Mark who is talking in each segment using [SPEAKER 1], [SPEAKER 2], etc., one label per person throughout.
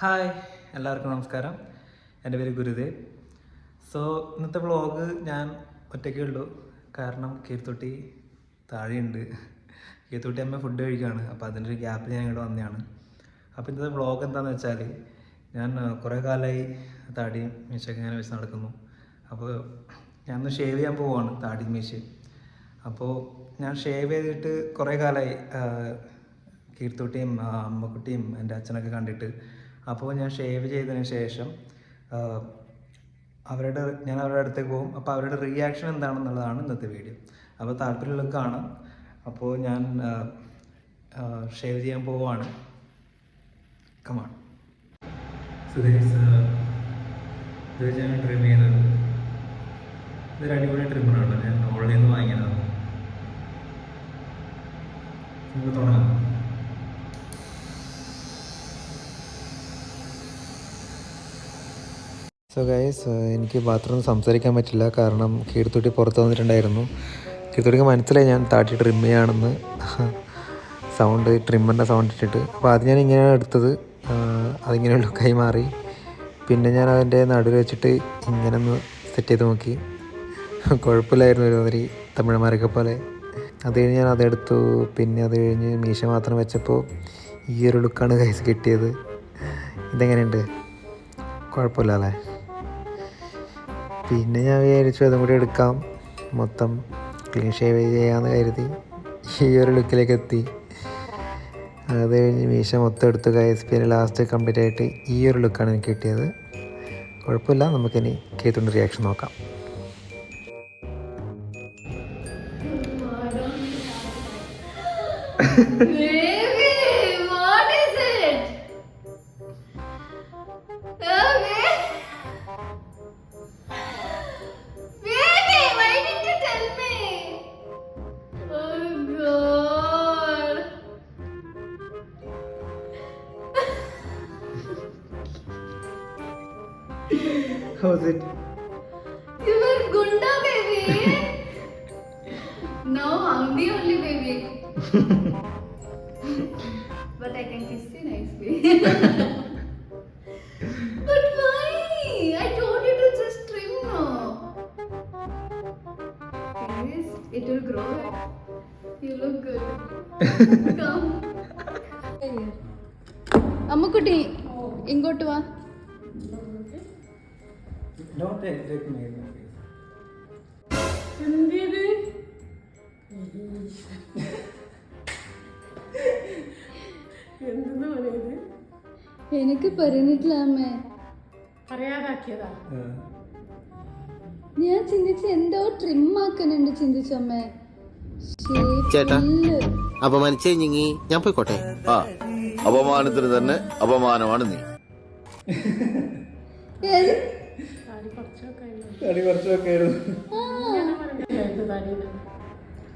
[SPEAKER 1] Hi എല്ലാവർക്കും നമസ്കാരം. എന്റെ പേര് ഗുരുദേവ്. സോ ഇന്നത്തെ വ്ളോഗ് ഞാൻ ഒറ്റയ്ക്കേ ഉള്ളൂ. കാരണം കീർത്തൊട്ടി താഴെയുണ്ട്. കീർത്തൊട്ടി അമ്മ ഫുഡ് കഴിക്കുകയാണ് അപ്പോൾ അതിന്റെ ഒരു ഗ്യാപ്പ് ഞാൻ ഇവിടെ വന്നതാണ്. അപ്പോൾ ഇന്നത്തെ വ്ളോഗ് എന്താണെന്ന് വെച്ചാൽ ഞാൻ കുറേ കാലമായി താടിയും മീശയൊക്കെ ഇങ്ങനെ വെച്ച് നടക്കുന്നു. അപ്പോൾ ഞാനൊന്ന് ഷേവ് ചെയ്യാൻ പോവുകയാണ് താടിയും മീശയും. അപ്പോൾ ഞാൻ ഷേവ് ചെയ്തിട്ട് കുറേ കാലമായി കീർത്തുട്ടിയും അമ്മക്കുട്ടിയും എന്റെ അച്ഛനൊക്കെ കണ്ടിട്ട്. അപ്പോൾ ഞാൻ ഷേവ് ചെയ്തതിന് ശേഷം അവരുടെ ഞാൻ അവരുടെ അടുത്തേക്ക് പോകും. അപ്പോൾ അവരുടെ റിയാക്ഷൻ എന്താണെന്നുള്ളതാണ് ഇന്നത്തെ വീഡിയോ അപ്പോൾ താല്പര്യമുള്ളത് കാണാം. അപ്പോൾ ഞാൻ ഷേവ് ചെയ്യാൻ പോവാണ് കമാണ് ഇത് ഞാൻ ട്രിം ചെയ്യുന്നത്. ഇതൊരു അടിപൊളി ട്രിമ്മറാണ് ഞാൻ ഓൺലൈനിൽ നിന്ന് വാങ്ങിയതാണ്. നമുക്ക് തുടങ്ങാം സോ ഗൈസ് എനിക്ക് ബാത്റൂം സംസാരിക്കാൻ പറ്റില്ല. കാരണം കീർത്തുട്ടി പുറത്ത് വന്നിട്ടുണ്ടായിരുന്നു. കീർത്തുട്ടിക്ക് മനസ്സിലായി ഞാൻ താട്ടി ട്രിം ചെയ്യാണെന്ന്. സൗണ്ട് ട്രിമ്മറിന്റെ സൗണ്ട് ഇട്ടിട്ട്. അപ്പോൾ അത് ഞാൻ ഇങ്ങനെയാണ് എടുത്തത്. അതിങ്ങനെയുള്ള കൈമാറി പിന്നെ ഞാൻ അതിന്റെ നടുവിൽ വെച്ചിട്ട് ഇങ്ങനെ ഒന്ന് സെറ്റ് ചെയ്ത് നോക്കി. കുഴപ്പമില്ലായിരുന്നു ഒരുമാതിരി തമിഴന്മാരൊക്കെ പോലെ. അത് കഴിഞ്ഞ് ഞാൻ അതെടുത്തു. പിന്നെ അത് കഴിഞ്ഞ് മീശ മാത്രം വെച്ചപ്പോൾ ഈ ഒരു ലുക്കാണ് കൈസ് കിട്ടിയത്. ഇതെങ്ങനെയുണ്ട്? കുഴപ്പമില്ല അല്ലേ? പിന്നെ ഞാൻ വിചാരിച്ചു അതും കൂടി എടുക്കാം. മൊത്തം ക്ലീൻ ഷേവ് ചെയ്യാമെന്ന് കരുതി ഈ ഒരു ലുക്കിലേക്ക് എത്തി. അത് കഴിഞ്ഞ് മീശ മൊത്തം എടുത്തു കൈസ് പിന്നെ ലാസ്റ്റ് കംപ്ലീറ്റ് ആയിട്ട് ഈ ഒരു ലുക്കാണ് എനിക്ക് കിട്ടിയത്. കുഴപ്പമില്ല നമുക്കിനി കേത്തുണ്ട് റിയാക്ഷൻ നോക്കാം.
[SPEAKER 2] Baby, what is it? Okay. Baby, why didn't you tell me? Oh God.
[SPEAKER 1] How's it?
[SPEAKER 2] But I can kiss you nicely. but why? I told you to just trim now. Anyways, it will grow back. You look good. Come. അമ്മക്കുട്ടി ഇങ്ങോട്ട് വാ
[SPEAKER 1] Don't take, take me.
[SPEAKER 3] എന്തെന്ന് പറയുന്നത്
[SPEAKER 2] എനിക്ക് പറഞ്ഞിട്ടില്ല അമ്മേ.
[SPEAKER 3] അറിയാതാക്കിയതാ.
[SPEAKER 2] ഞാൻ ചിന്തിച്ച് എന്തോ ട്രിം ആക്കണുണ്ട് ചിന്തിച്ചമ്മേ
[SPEAKER 4] ചേട്ടാ. അപമാനിച്ചേ ഞങ്ങി. ഞാൻ പോയിക്കോട്ടെ.
[SPEAKER 5] ആ. അപമാനത്തിന് തന്നെ അപമാനമാണ് നീ.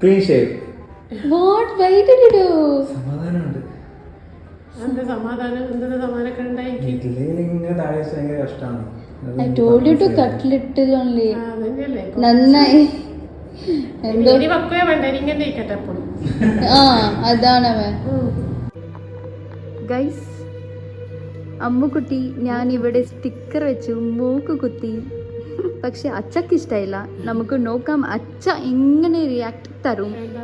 [SPEAKER 1] Clean shave
[SPEAKER 2] what why did you do
[SPEAKER 1] സമാധാനമുണ്ട്.
[SPEAKER 3] എന്ത് സമാധാനം? എന്ത് സമാധാനമൊക്കെ ഉണ്ടായി?
[SPEAKER 1] ഇങ്ങനെ താഴെ ഭയങ്കര കഷ്ടമാണ്
[SPEAKER 2] I told you to cut
[SPEAKER 3] little only
[SPEAKER 2] നന്നായി. എന്തോ
[SPEAKER 3] ഇനി വെക്കുകയോ വേണ്ട ഇങ്ങനെ ഇരിക്കട്ടെ എപ്പോഴും.
[SPEAKER 2] ആ അതാണ് അവൻ. ഗൈസ് അമ്മുക്കുട്ടി ഞാൻ ഇവിടെ സ്റ്റിക്കർ വെച്ചു മൂക്ക് കുത്തി പക്ഷെ അച്ചക്ക് ഇഷ്ടമായില്ല നമുക്ക് നോക്കാം അച്ഛ എങ്ങനെ റിയാക്ട് തരും.
[SPEAKER 3] നല്ല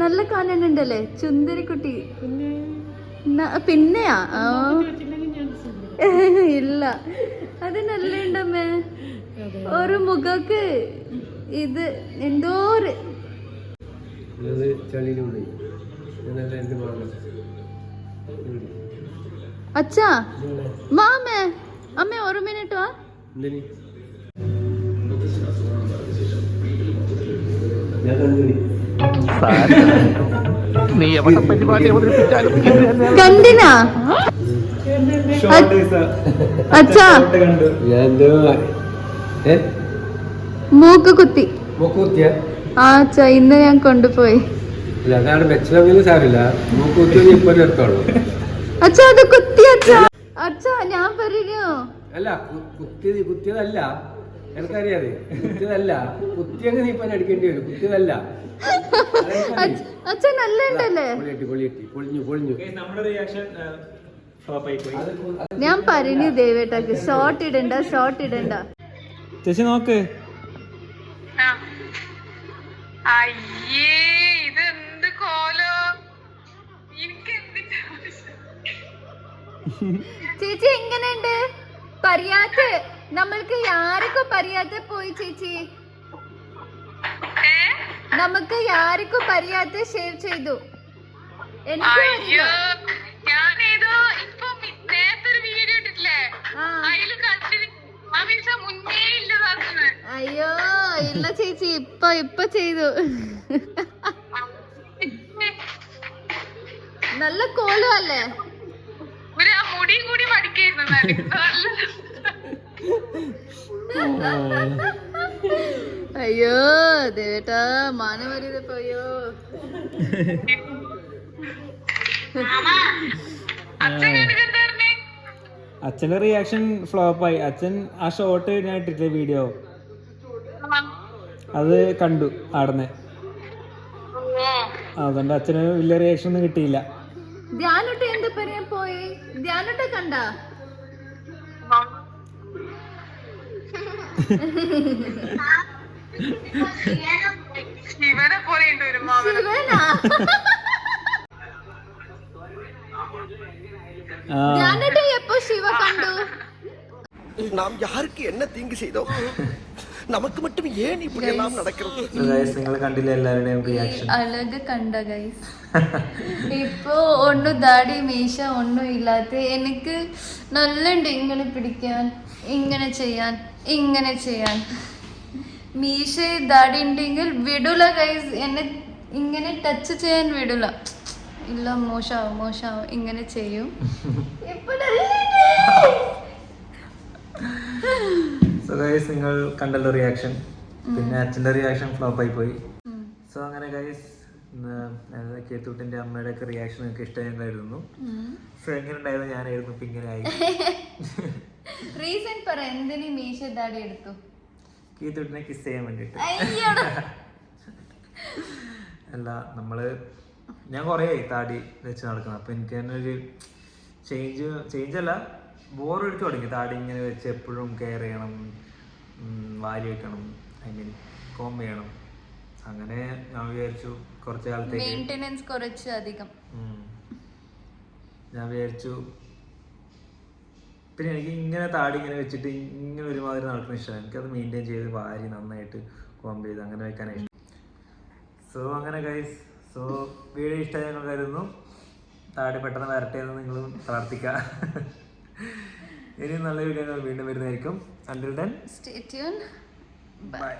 [SPEAKER 2] നല്ല കാണുന്നുണ്ടല്ലേ ചുന്ദരിക്കുട്ടി പിന്നെയാ. ഇല്ല. അത് നല്ല ഉണ്ടമ്മേ ഒരു മുഖക്ക് ഇത് എന്തോ ഒരു
[SPEAKER 6] മാമേ
[SPEAKER 2] അച്ഛാ. വാ അമ്മേ. അമ്മേ ഒരു മിനിറ്റ് വാ. കണ്ടിനാ അച്ഛാ.
[SPEAKER 6] എന്തോ? ഏ?
[SPEAKER 2] മൂക്ക് കുത്തി. ആ അച്ഛാ ഇന്ന് ഞാൻ കൊണ്ടുപോയി. അച്ഛാ അത് കുത്തി അച്ഛാ. അച്ഛാ ഞാൻ പറഞ്ഞു
[SPEAKER 6] അല്ല കുത്തിയത് കുത്തിയതല്ല. എനിക്കറിയാതെ കുത്തിയതല്ല. കുത്തിയങ്ങ് നീ ഇപ്പൊ അടിക്കേണ്ടി വരും. കുത്തിയതല്ല.
[SPEAKER 2] അച്ഛ- അച്ഛൻ നല്ല ഉണ്ടല്ലേ?
[SPEAKER 6] പൊളിയട്ടി പൊളിയട്ടി പൊളിഞ്ഞു പൊളിഞ്ഞു.
[SPEAKER 1] നമ്മുടെ റിയാക്ഷൻ ഫ്ലോപ്പ് ആയി പോയി.
[SPEAKER 2] ഞാൻ പറഞ്ഞു ദേവേട്ടാക്ക് ഷോർട്ട് ഇടണ്ട ഷോർട്ട് ഇടണ്ട.
[SPEAKER 1] ചേച്ചി നോക്ക്.
[SPEAKER 7] അയ്യേ ഇതെന്ത് കോലോ? എനിക്ക് എന്തിന്റെ ആവശ്യം?
[SPEAKER 2] ചേച്ചി എങ്ങനെയുണ്ട്? പറയാത്ത നമ്മൾക്ക് ആർക്കും പറയാത്ത പോയി ചേച്ചി? നമുക്ക് ആർക്കും പറയാത്ത ഷേവ് ചെയ്തു? എനിക്ക്
[SPEAKER 7] അയ്യോ
[SPEAKER 2] ഇല്ല ചേച്ചി ഇപ്പൊ ഇപ്പൊ ചെയ്തു. നല്ല കോലല്ലേ അല്ലേ?
[SPEAKER 7] ഒരു കൂടി മടിക്കായിരുന്നു.
[SPEAKER 2] അയ്യോ ദേട്ടാ മാന
[SPEAKER 7] എന്തായിരുന്നേ
[SPEAKER 1] അച്ഛന്റെ റിയാക്ഷൻ ഫ്ലോപ്പ് ആയി. അച്ഛൻ ആ ഷോട്ട് ഞാൻ ഇട്ടിട്ടില്ല വീഡിയോ അത് കണ്ടു ആടനെ.
[SPEAKER 7] ഓ.
[SPEAKER 1] അതുകൊണ്ട് അച്ഛന് വലിയ റിയാക്ഷൻ ഒന്നും കിട്ടിയില്ല.
[SPEAKER 2] പരിയം പോയി? ധ്യാനട്ട കണ്ട?
[SPEAKER 7] ശിവനെ പോലെ
[SPEAKER 2] ഞാനിട്ട് എപ്പോ ശിവ കണ്ടു?
[SPEAKER 8] നാം യാർക്ക് എന്നെ തിങ്ക് ചെയ്തോ? நமக்கு மட்டும் ஏன் இப்படி எல்லாம் நடக்கிறது
[SPEAKER 1] നിങ്ങൾ കണ്ടില്ല എല്ലാവരുടെയും റിയാക്ഷൻ
[SPEAKER 2] അഴക് കണ്ട ഗൈസ് ഇപ്പോ ഒന്നും ദാടി മീശ ഒന്നും ഇല്ലാത്ത എനിക്ക് നല്ലുണ്ട് ഇങ്ങനെ പിടിക്കാൻ ഇങ്ങനെ ചെയ്യാൻ ഇങ്ങനെ ചെയ്യാൻ മീശ ദാടി ഉണ്ടെങ്കിൽ വിടൂല ഗൈസ് എന്നെ ഇങ്ങനെ ടച്ച് ചെയ്യാൻ വിടൂല ഇല്ല മോശാവും മോശാവും ഇങ്ങനെ ചെയ്യും ഇപ്പൊ നല്ലുണ്ട്.
[SPEAKER 1] സോ ഗൈസ് നിങ്ങൾ കണ്ടല്ലോ റിയാക്ഷൻ പിന്നെ അച്ഛന്റെ റിയാക്ഷൻ ഫ്ലോപ്പായി പോയി. സോ അങ്ങനെ ഗൈസ് കേത്തൂട്ടിന്റെ അമ്മയുടെ ഒക്കെ റിയാക്ഷൻ നിങ്ങൾക്ക് ഇഷ്ടമായിരുന്നു സോ എങ്ങനെ ഉണ്ടായിരുന്നു ഞാനായിരുന്നു ഇപ്പൊ ഇങ്ങനെ ആയി.
[SPEAKER 2] റീസൺ പറ എന്തിനു മീശ ദാടി എടുത്തു?
[SPEAKER 1] കേത്തൂട്ടിനെ കിസ് ചെയ്യാൻ
[SPEAKER 2] വേണ്ടിട്ട്
[SPEAKER 1] അല്ല നമ്മൾ ഞാൻ കുറേ താടി വെച്ച് നടക്കണം. അപ്പൊ എനിക്ക് തന്നെ ഒരു ചേഞ്ച് ചേഞ്ച് അല്ല. ബോർ എടുത്ത് തുടങ്ങി. താടി ഇങ്ങനെ വെച്ച് എപ്പോഴും കെയർ ചെയ്യണം വാരി വെക്കണം ഐ മീൻ കോം ചെയ്യണം. അങ്ങനെ ഞാൻ വിചാരിച്ചു കുറച്ച് കാലത്തേക്ക്.
[SPEAKER 2] മെയിന്റെനൻസ് കുറച്ച് അധികം.
[SPEAKER 1] ഞാൻ വിചാരിച്ചു. പിന്നെ എനിക്ക് ഇങ്ങനെ താടി ഇങ്ങനെ വെച്ചിട്ട് ഇങ്ങനെ ഒരുമാതിരി നടക്കുന്ന ഇഷ്ടമാണ് എനിക്കത് മെയിന്റെയിൻ ചെയ്ത് വാരി നന്നായിട്ട് കോംബ് ചെയ്ത് അങ്ങനെ വെക്കാനാണ് ഇഷ്ടം. സോ അങ്ങനെ ഗൈസ് സോ വീഡിയോ ഇഷ്ടമായി ഞങ്ങൾ കരുതുന്നു. താടി പെട്ടെന്ന് വരട്ടെ എന്ന് നിങ്ങളും പ്രാർത്ഥിക്കുക ഇനി നല്ല വീഡിയോ വീണ്ടും വരുന്നതായിരിക്കും. Until then
[SPEAKER 2] Stay tuned.
[SPEAKER 1] Bye